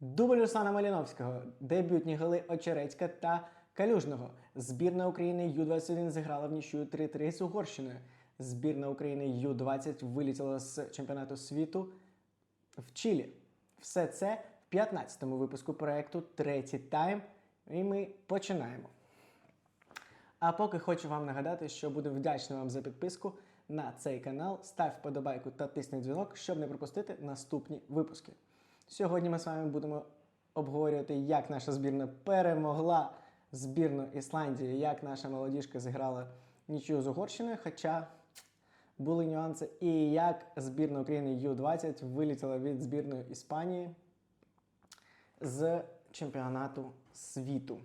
Дубль Руслана Маліновського, дебютні голи Очерецька та Калюжного. Збірна України Ю-21 зіграла в нічю 3-3 з Угорщиною. Збірна України Ю-20 вилетіла з чемпіонату світу в Чилі. Все це в 15-му випуску проекту Третій тайм. І ми починаємо. А поки хочу вам нагадати, що буду вдячний вам за підписку на цей канал. Став вподобайку та тисни дзвінок, щоб не пропустити наступні випуски. Сьогодні ми з вами будемо обговорювати, як наша збірна перемогла збірну Ісландії, як наша молодіжка зіграла нічию з Угорщиною, хоча були нюанси, і як збірна України Ю-20 вилітіла від збірної Іспанії з чемпіонату світу.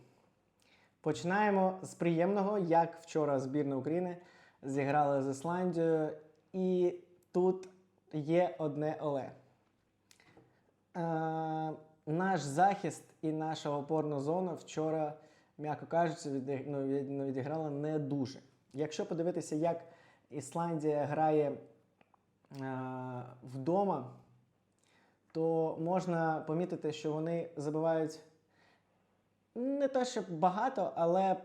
Починаємо з приємного, як вчора збірна України зіграла з Ісландією, і тут є одне але. Е, наш захист і наша опорна зона вчора, м'яко кажучи, ну, ну, відіграла не дуже. Якщо подивитися, як Ісландія грає е, вдома, то можна помітити, що вони забивають не те, що багато, але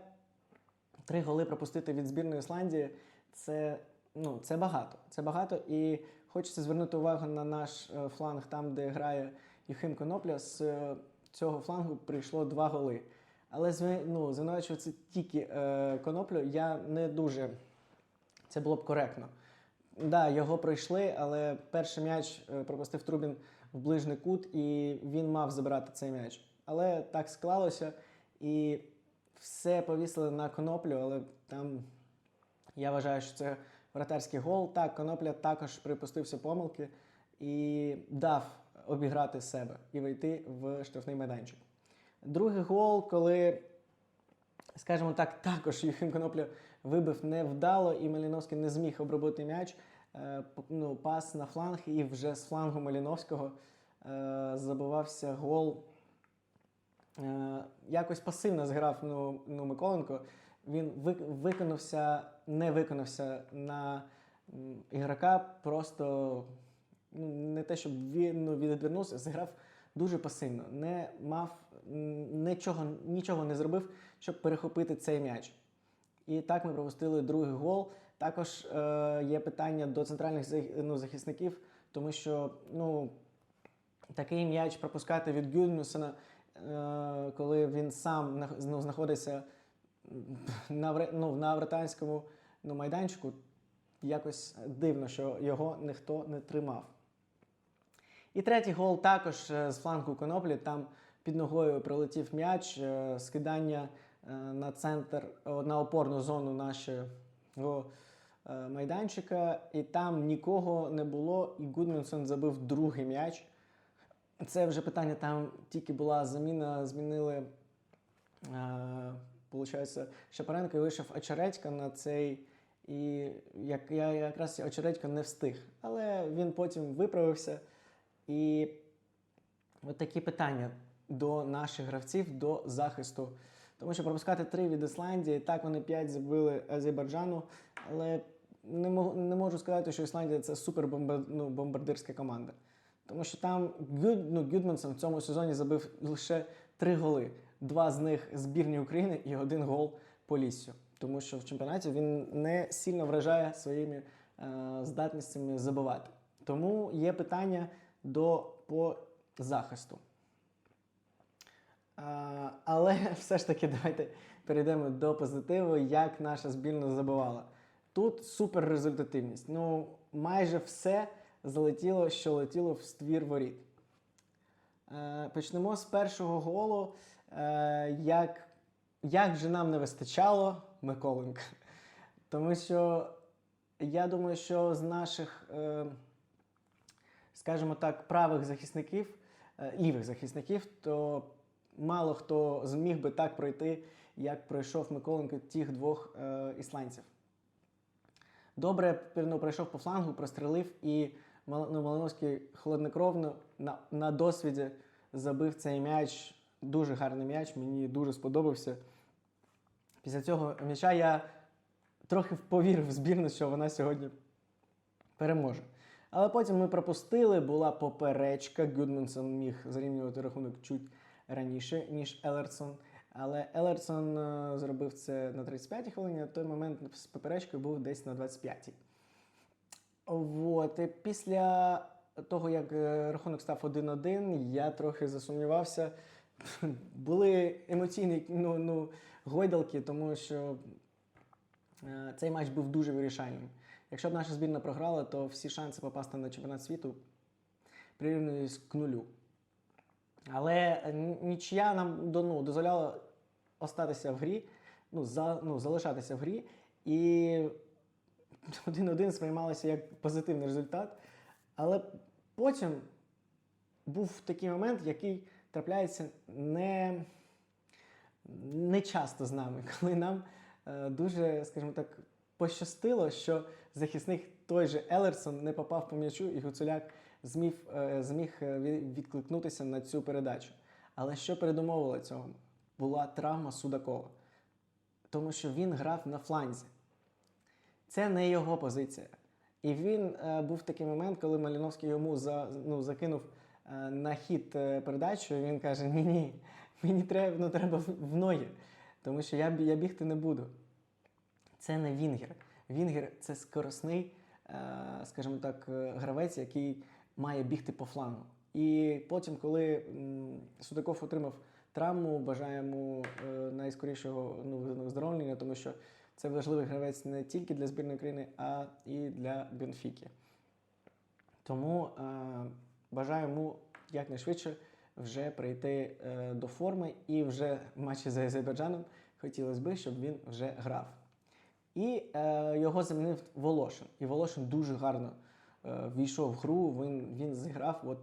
три голи пропустити від збірної Ісландії це, ну, це багато. Це багато. І хочеться звернути увагу на наш е, фланг, там, де грає Юхим Конопля. З е, цього флангу прийшло два голи. Але ну, звинувачувати тільки е, коноплю я не дуже. Це було б коректно. Да, його пройшли, але перший м'яч е, пропустив Трубін в ближній кут, і він мав забирати цей м'яч. Але так склалося, і все повісили на коноплю, але там я вважаю, що це вратарський гол. Так, конопля також припустився помилки і дав обіграти себе і вийти в штрафний майданчик. Другий гол, коли скажімо так, також Юхим Конопля вибив невдало, і Маліновський не зміг обробити м'яч. Е, ну, пас на фланг, і вже з флангу Маліновського е, забивався гол. Е, якось пасивно зграв ну, ну, Миколенко. Він ви- виконався, не виконався на ігрока, просто не те, щоб він ну, відвернувся, зіграв дуже пасивно, не мав нічого, нічого не зробив, щоб перехопити цей м'яч. І так ми пропустили другий гол. Також е, є питання до центральних ну, захисників, тому що ну, такий м'яч пропускати від Гюдмюсена, е, коли він сам ну, знаходиться на, ну, на британському ну, майданчику, якось дивно, що його ніхто не тримав. І третій гол також е, з флангу коноплі. Там під ногою прилетів м'яч, е, скидання е, на центр, на опорну зону нашого майданчика. І там нікого не було, і Гудмінсон забив другий м'яч. Це вже питання, там тільки була заміна, змінили. Получається, Шапаренко і вийшов Очередька на цей. І як я якраз Очередько не встиг. Але він потім виправився. І от такі питання до наших гравців, до захисту. Тому що пропускати три від Ісландії, так вони п'ять забили Азербайджану, але не, мо- не можу сказати, що Ісландія це супер ну, команда. Тому що там Гюд, ну, Гюдмансон в цьому сезоні забив лише три голи. Два з них збірні України і один гол по ліссю. Тому що в чемпіонаті він не сильно вражає своїми е, здатностями забивати. Тому є питання до по захисту. А, але все ж таки давайте перейдемо до позитиву, як наша збірна забивала. Тут супер результативність. Ну, майже все залетіло, що летіло в ствір воріт. Е, почнемо з першого голу. Е, як, як же нам не вистачало Миколенка. Тому що я думаю, що з наших, е, скажімо так, правих захисників, е, лівих захисників, то мало хто зміг би так пройти, як пройшов Миколенко тих двох е, ісландців. Добре ну, пройшов по флангу, прострелив і ну, Малиновський хладнокровно на, на досвіді забив цей м'яч. Дуже гарний м'яч, мені дуже сподобався. Після цього м'яча я трохи повірив в збірну, що вона сьогодні переможе. Але потім ми пропустили, була поперечка. Гудмансон міг зарівнювати рахунок чуть раніше, ніж Елерсон. Але Елерсон е, зробив це на 35-й хвилині, а той момент з поперечкою був десь на 25-й. От, після того, як е, рахунок став 1-1, я трохи засумнівався. Були емоційні ну, ну, гойдалки, тому що е, цей матч був дуже вирішальним. Якщо б наша збірна програла, то всі шанси попасти на чемпіонат світу прирівнюють к нулю. Але е, нічия нам ну, дозволяла остатися в грі, ну, за, ну, залишатися в грі. І 1-1 сприймалося як позитивний результат. Але потім був такий момент, який трапляється не, не часто з нами, коли нам е, дуже, скажімо так, пощастило, що захисник той же Елерсон не попав по м'ячу, і Гуцуляк зміг, е, зміг е, відкликнутися на цю передачу. Але що передумовило цього? Була травма Судакова, тому що він грав на фланзі. Це не його позиція. І він е, був такий момент, коли Маліновський йому за, ну, закинув е, на хід е, передачу, і він каже: Ні, ні, мені треба, ну, треба в ноги, тому що я, я бігти не буду. Це не Вінгер. Вінгер це скоросний, е, скажімо так, е, гравець, який має бігти по флангу. І потім, коли Судаков отримав травму, бажаємо е, найскорішого ну, виздоровлення, тому що це важливий гравець не тільки для збірної країни, а і для Бенфіки. Тому бажаю йому якнайшвидше вже прийти до форми і вже в матчі з Азербайджаном хотілося б, щоб він вже грав. І е, його замінив Волошин. І Волошин дуже гарно е, війшов в гру, він, він зіграв. От,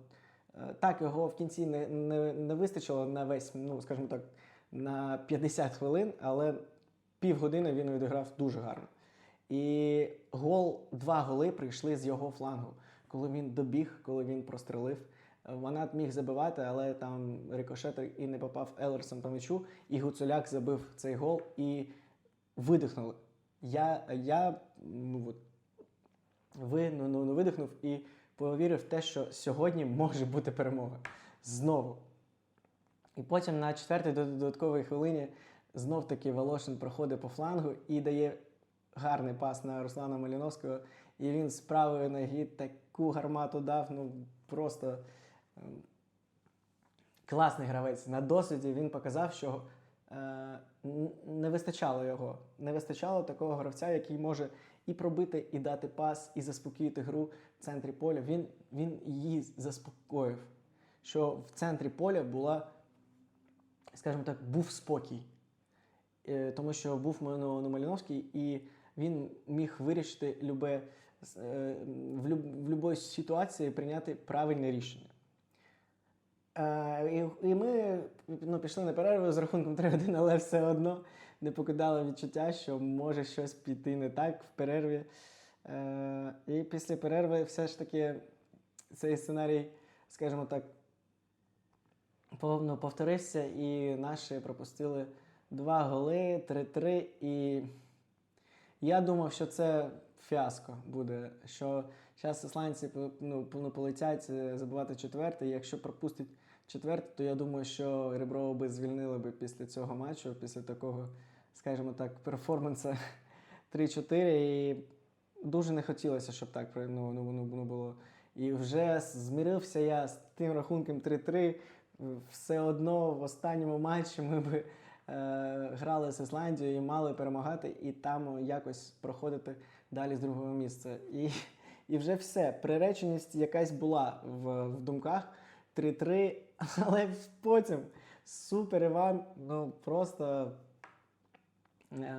е, так, його в кінці не, не, не вистачило на весь, ну, скажімо так, на 50 хвилин, але півгодини він відіграв дуже гарно. І гол, два голи прийшли з його флангу. Коли він добіг, коли він прострелив. Ванат міг забивати, але там рикошет і не попав Елерсон по м'ячу, і Гуцуляк забив цей гол і видихнули. Я, я ну, от, ви, ну, ну, ну, видихнув і повірив в те, що сьогодні може бути перемога. Знову. І потім на четвертій додатковій хвилині знов таки Волошин проходить по флангу і дає гарний пас на Руслана Маліновського. І він з правої ноги таку гармату дав, ну просто ем, класний гравець. На досвіді він показав, що не вистачало його. Не вистачало такого гравця, який може і пробити, і дати пас, і заспокоїти гру в центрі поля. Він, він її заспокоїв. Що в центрі поля була, скажімо так, був спокій. Е, Тому що був Маліновський, і він міг вирішити любе, е, в будь-якій ситуації прийняти правильне рішення. Е, і, і ми ну, пішли на перерву з рахунком 3-1, але все одно не покидало відчуття, що може щось піти не так в перерві. Е, і після перерви все ж таки цей сценарій, скажімо так, пов- ну, повторився, і наші пропустили два голи, 3-3. І я думав, що це фіаско буде. Що зараз ісландці ну, ну, полетять е, забивати четвертий. Якщо пропустять четвертий, то я думаю, що Реброва би звільнили би після цього матчу, після такого, скажімо так, перформанса 3-4. І дуже не хотілося, щоб так ну, ну, ну, ну, було. І вже змірився я з тим рахунком 3-3. Все одно в останньому матчі ми би е, грали з Ісландією і мали перемагати, і там якось проходити далі з другого місця. І, і вже все. Приреченість якась була в, в думках 3-3, але потім супер Іван ну просто е,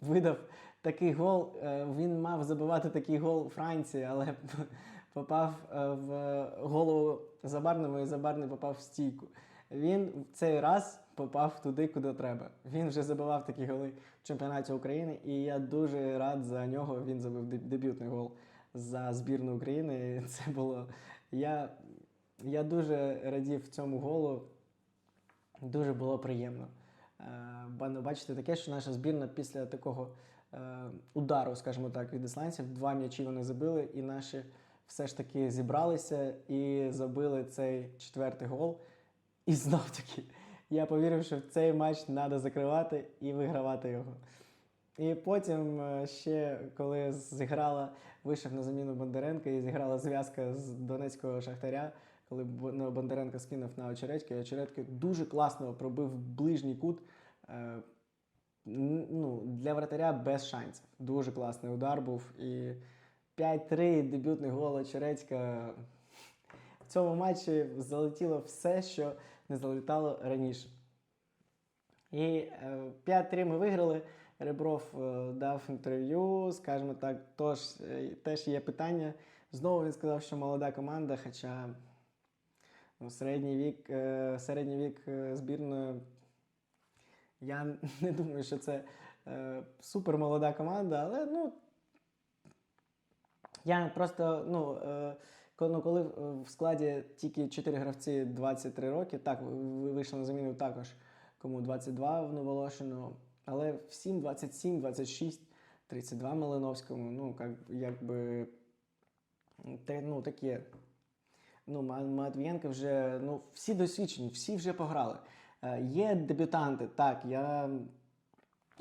видав такий гол. Е, він мав забивати такий гол Франції, але попав е, в голову Забарному і Забарний попав в стійку. Він в цей раз попав туди, куди треба. Він вже забивав такі голи в чемпіонаті України, і я дуже рад за нього. Він забив дебютний гол за збірну України. Це було. Я, я дуже радів цьому голу. Дуже було приємно. Е, ба- ну, Бачите, таке, що наша збірна після такого е, удару, скажімо так, від ісландців, два м'ячі вони забили, і наші все ж таки зібралися і забили цей четвертий гол. І знов таки я повірив, що в цей матч треба закривати і вигравати його. І потім е, ще, коли зіграла, вийшов на заміну Бондаренка і зіграла зв'язка з Донецького Шахтаря, коли ну, Бондаренко скинув на Очередька, і Очередько дуже класно пробив ближній кут. Е, Ну, для вратаря без шансів. Дуже класний удар був. І 5-3 дебютний гол Очередька. В цьому матчі залетіло все, що не залітало раніше. І е, 5-3 ми виграли. Ребров е, дав інтерв'ю, скажімо так, тож, е, теж є питання. Знову він сказав, що молода команда, хоча середній вік, е, середній вік е, збірної. Я не думаю, що це е, супер молода команда, але ну. Я просто, ну, ну, коли в- складі тільки 4 гравці 23 роки, так, ви- вийшли на заміну також кому 22 в Новолошину, але всім 27, 26, 32 Малиновському, ну, як, якби, ну, таке. Ну, Ма- Матвієнко вже, ну, всі досвідчені, всі вже пограли. Е, Є дебютанти, так, я.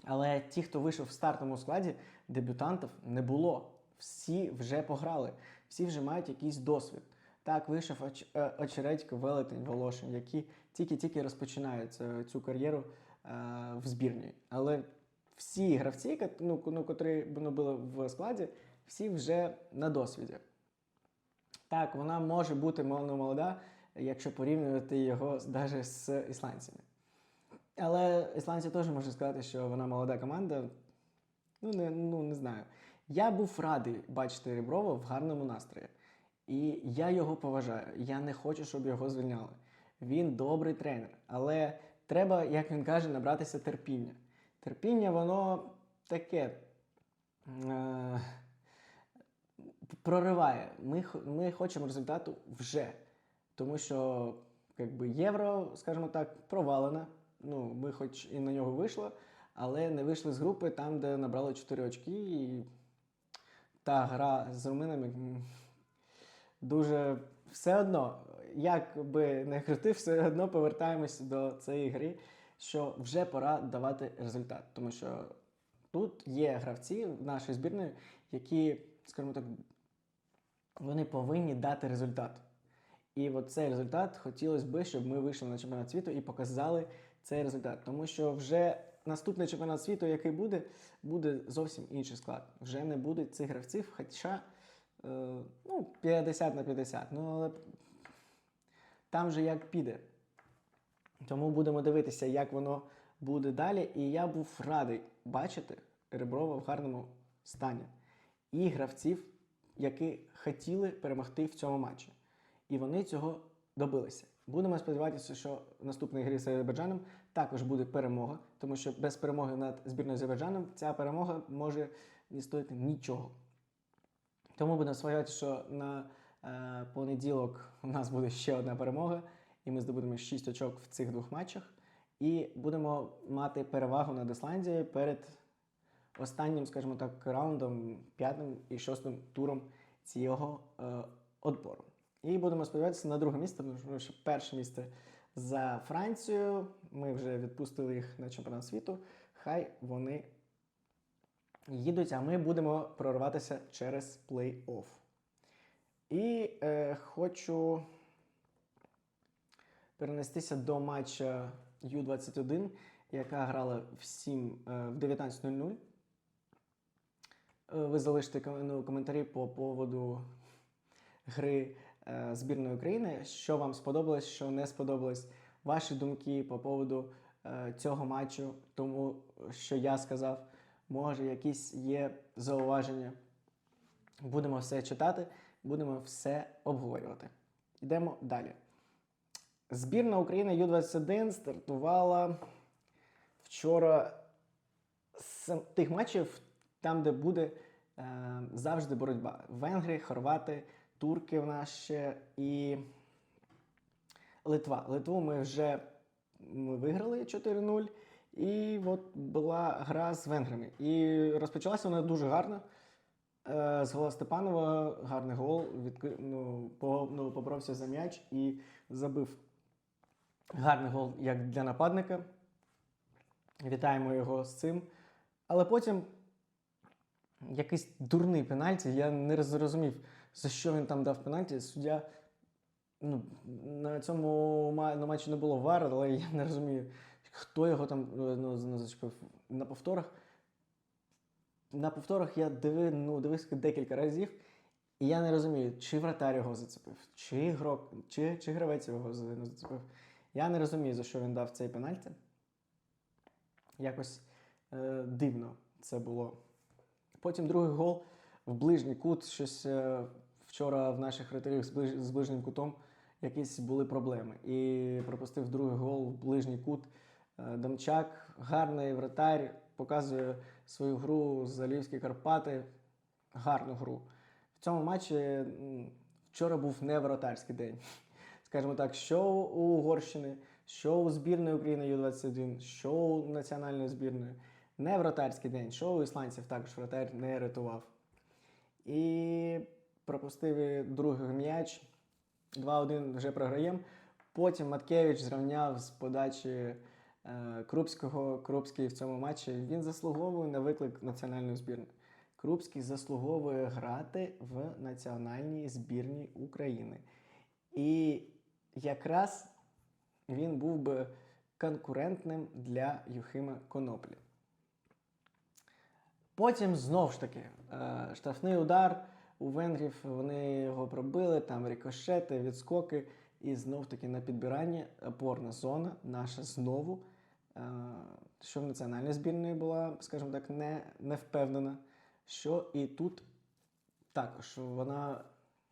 Але ті, хто вийшов в стартовому складі, дебютантів не було. Всі вже пограли, всі вже мають якийсь досвід. Так, вийшов е, Очередько, Велетень, Волошин, які тільки-тільки розпочинають цю кар'єру е, в збірні. Але всі гравці, ну, ну, котрі ну, були в складі, всі вже на досвіді. Так, вона може бути мол- ну, молода, якщо порівнювати його навіть з ісландцями. Але ісландці теж можуть сказати, що вона молода команда. Ну, не, ну, не знаю. Я був радий бачити Реброва в гарному настрої. І я його поважаю. Я не хочу, щоб його звільняли. Він добрий тренер. Але треба, як він каже, набратися терпіння. Терпіння, воно таке. Е- прориває. Ми, ми хочемо результату вже. Тому що якби, євро, скажімо так, провалена. Ну, ми хоч і на нього вийшли, але не вийшли з групи там, де набрали 4 очки. І та гра з руминами дуже все одно, як би не крутив, все одно повертаємось до цієї гри, що вже пора давати результат. Тому що тут є гравці нашої збірної, які, скажімо так, вони повинні дати результат. І от цей результат хотілося б, щоб ми вийшли на чемпіонат світу і показали цей результат. Тому що вже наступний чемпіонат світу, який буде, буде зовсім інший склад. Вже не буде цих гравців, хоча е, ну, 50 на 50. Ну, але там же як піде. Тому будемо дивитися, як воно буде далі. І я був радий бачити Реброва в гарному стані. І гравців, які хотіли перемогти в цьому матчі. І вони цього добилися. Будемо сподіватися, що в наступній грі з Азербайджаном також буде перемога, тому що без перемоги над збірною Азербайджаном ця перемога може не стоїти нічого. Тому будемо сподіватися, що на е, понеділок у нас буде ще одна перемога, і ми здобудемо 6 очок в цих двох матчах. І будемо мати перевагу над Ісландією перед останнім, скажімо так, раундом, п'ятим і шостим туром цього е, отбору. І будемо сподіватися на друге місце, тому що перше місце за Францію. Ми вже відпустили їх на чемпіонат світу. Хай вони їдуть, а ми будемо прорватися через плей-офф. І е, хочу перенестися до матча Ю-21, яка грала в, 7, е, в 19.00. Е, Ви залишите ну, коментарі по поводу гри е, збірної України, що вам сподобалось, що не сподобалось, ваші думки по поводу е, цього матчу, тому що я сказав, може, якісь є зауваження. Будемо все читати, будемо все обговорювати. Йдемо далі. Збірна України Ю-21 стартувала вчора з тих матчів, там, де буде е, завжди боротьба. Венгри, хорвати, турки в нас ще і Литва. Литву ми вже ми виграли 4-0. І от була гра з венграми. І розпочалася вона дуже гарно. е, з гола Степанова гарний гол. Відкри... Ну, по... ну, поборовся за м'яч і забив гарний гол як для нападника. Вітаємо його з цим. Але потім якийсь дурний пенальті. Я не зрозумів, за що він там дав пенальті. Суддя ну, на цьому на матчі не було вар, але я не розумію, хто його там е, ну, ну, зачепив на повторах. На повторах я диви, ну, дивився декілька разів, і я не розумію, чи вратар його зацепив, чи ігрок, чи, чи гравець його за- ну, зацепив. Я не розумію, за що він дав цей пенальті. Якось е, дивно це було. Потім другий гол в ближній кут. Щось е, вчора в наших вратарів з, ближнім кутом якісь були проблеми. І пропустив другий гол в ближній кут. Е, Домчак, гарний вратар, показує свою гру за Львівські Карпати. Гарну гру. В цьому матчі вчора був не воротарський день. Скажімо так, що у Угорщини, що у збірної України Ю-21, що у національної збірної. Не вратарський день, що у ісландців також вратар не рятував. І пропустив другий м'яч. 2-1 вже програємо. Потім Маткевич зрівняв з подачі е, Крупського. Крупський в цьому матчі він заслуговує на виклик національної збірної. Крупський заслуговує грати в національній збірній України. І якраз він був би конкурентним для Юхима Коноплі. Потім знов ж таки е, штрафний удар у венгрів вони його пробили, там рикошети, відскоки, і знов таки на підбиранні опорна зона наша знову, е, що в національній збірної була, скажімо так, не, не впевнена, що і тут також вона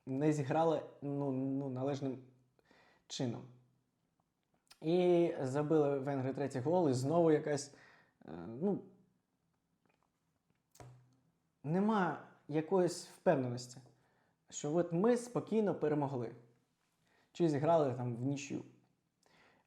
не зіграла ну, ну, належним чином. І забили венгри третій гол, і знову якась. е, ну, нема якоїсь впевненості, що от ми спокійно перемогли. Чи зіграли там в нічю.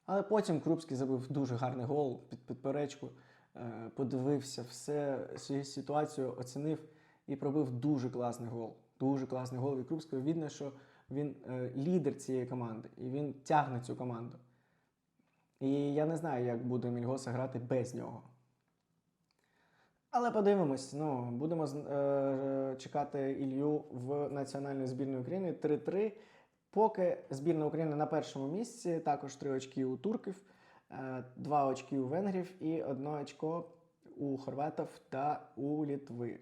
Але потім Крупський забив дуже гарний гол під підперечку, е, подивився все, ситуацію, оцінив і пробив дуже класний гол. Дуже класний гол від Крупського. Видно, що він е, лідер цієї команди, і він тягне цю команду. І я не знаю, як буде Мільгоса грати без нього. Але подивимось, ну, будемо е, чекати Ілью в національної збірної України 3-3. Поки збірна України на першому місці, також 3 очки у турків, 2 очки у венгрів і 1 очко у хорватів та у Літви.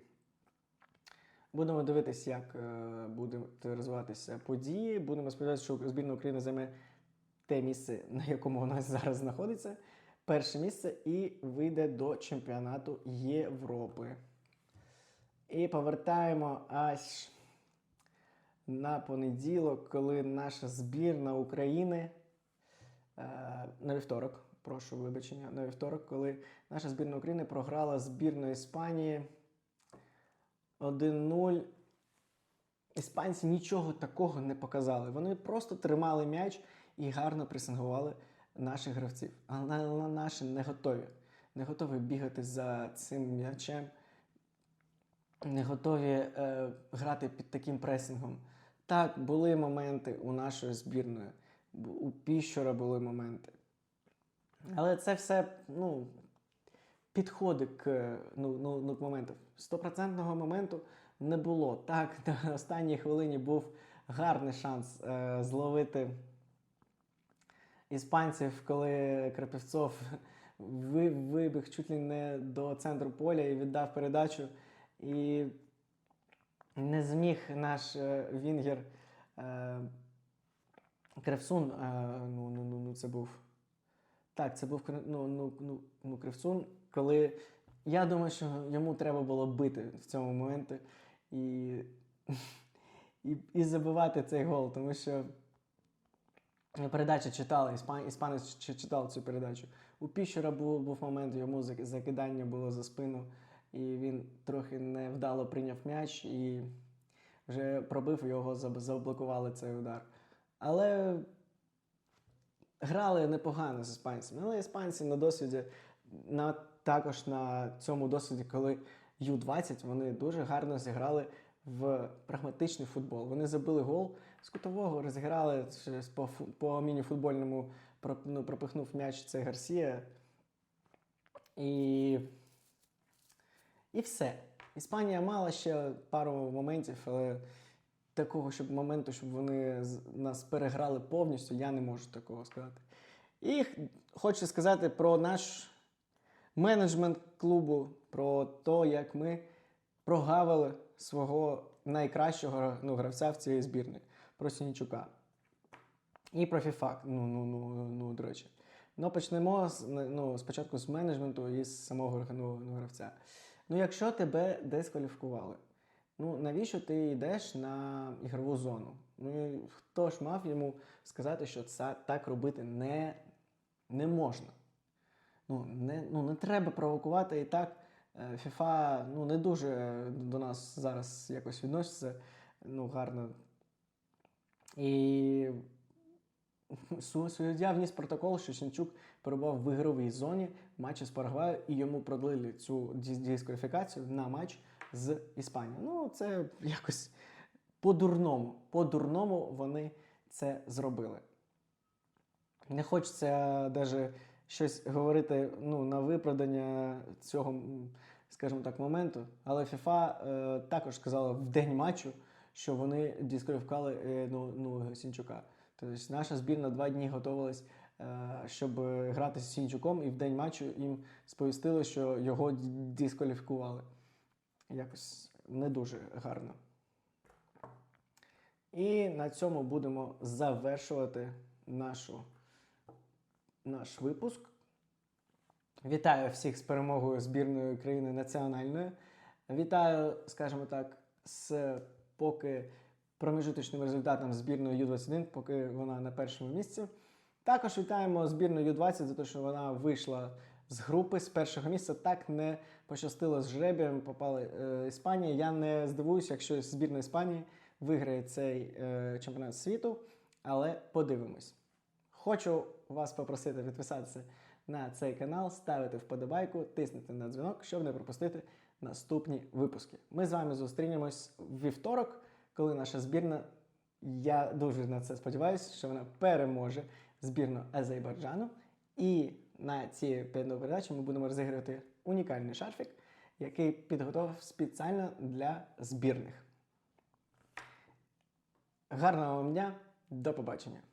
Будемо дивитися, як е, будуть розвиватися події. Будемо сподіватися, що збірна України займе те місце, на якому вона зараз знаходиться. Перше місце і вийде до чемпіонату Європи. І повертаємо аж на понеділок, коли наша збірна України е, на вівторок, прошу вибачення, на вівторок, коли наша збірна України програла збірну Іспанії 1-0. Іспанці нічого такого не показали. Вони просто тримали м'яч і гарно пресингували наших гравців. Але наші не готові. Не готові бігати за цим м'ячем, не готові е, грати під таким пресингом. Так, були моменти у нашої збірної, у Піщора були моменти. Але це все ну, підходить к, ну, ну, ну, моменту. Стопроцентного моменту не було. Так, на останній хвилині був гарний шанс е, зловити іспанців, коли Крапівцов ви- вибіг чуть ли не до центру поля і віддав передачу. І не зміг наш е, Вінгер е, Кривсун. Е, ну, ну, ну, ну, це був. Так, це був ну, ну, ну, ну, Кривсун, коли я думаю, що йому треба було бити в цьому моменті і, і, і забивати цей гол, тому що передача читала, іспан, іспанець чи- читав цю передачу. У Піщера був, був момент, йому закидання було за спину, і він трохи невдало прийняв м'яч і вже пробив його, заблокували цей удар. Але грали непогано з іспанцями. Але іспанці на досвіді, на, також на цьому досвіді, коли Ю-20, вони дуже гарно зіграли в прагматичний футбол. Вони забили гол з кутового, розіграли по, по міні-футбольному, ну, пропихнув м'яч цей Гарсія. І, і все. Іспанія мала ще пару моментів, але такого, щоб моменту, щоб вони нас переграли повністю, я не можу такого сказати. І хочу сказати про наш менеджмент клубу, про те, як ми прогавили свого найкращого ну, гравця в цій збірні, про Сінічука. І про FIFA, ну, ну, ну, ну, до речі. Ну, почнемо з, ну, спочатку з менеджменту і з самого ну, ну, гравця. Ну, якщо тебе дискваліфікували, ну навіщо ти йдеш на ігрову зону? Ну, і хто ж мав йому сказати, що це так робити не, не можна? Ну не, ну, не треба провокувати і так. Е, FIFA ну, не дуже до нас зараз якось відноситься ну, гарно. І суддя вніс протокол, що Сінчук перебував в ігровій зоні матчі з Парагваю, і йому продлили цю дис- дискваліфікацію на матч з Іспанією. Ну, це якось по-дурному. По-дурному вони це зробили. Не хочеться навіть щось говорити ну, на виправдання цього, скажімо так, моменту. Але FIFA е, також сказала в день матчу, що вони дискваліфікували е, ну, ну, Сінчука. Тобто наша збірна два дні готувалась, е, щоб грати з Сінчуком, і в день матчу їм сповістили, що його дискваліфікували. Якось не дуже гарно. І на цьому будемо завершувати нашу, наш випуск. Вітаю всіх з перемогою збірної країни національної. Вітаю, скажімо так, з поки проміжуточним результатом збірної Ю-21, поки вона на першому місці. Також вітаємо збірну Ю-20 за те, що вона вийшла з групи з першого місця. Так не пощастило з жребієм, попали е, Іспанія. Я не здивуюся, якщо збірна Іспанії виграє цей е, чемпіонат світу, але подивимось. Хочу вас попросити підписатися на цей канал, ставити вподобайку, тиснути на дзвінок, щоб не пропустити наступні випуски. Ми з вами зустрінемось в вівторок, коли наша збірна. Я дуже на це сподіваюся, що вона переможе збірну Азербайджану. І на цій передачі ми будемо розігрувати унікальний шарфік, який підготував спеціально для збірних. Гарного вам дня, до побачення!